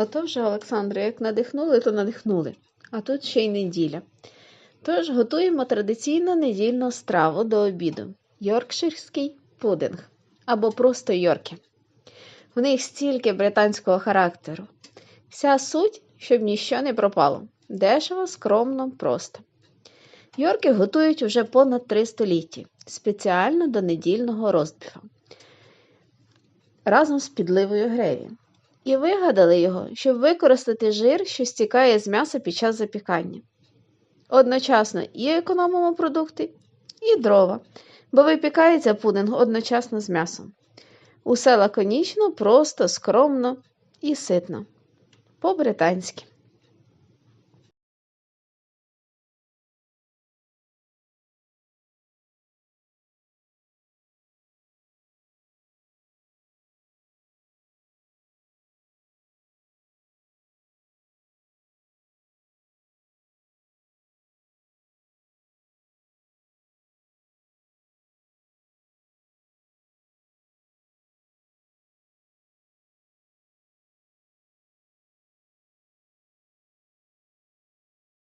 Отож, Олександре, як надихнули, то надихнули. А тут ще й неділя. Тож готуємо традиційну недільну страву до обіду йоркширський пудинг або просто йорки. В них стільки британського характеру. Вся суть, щоб ніщо не пропало. Дешево, скромно, просто. Йорки готують уже понад три століття, спеціально до недільного розбіфа разом з підливою греві. І вигадали його, щоб використати жир, що стікає з м'яса під час запікання. Одночасно і економимо продукти, і дрова, бо випікається пудинг одночасно з м'ясом. Усе лаконічно, просто, скромно і ситно. По-британськи.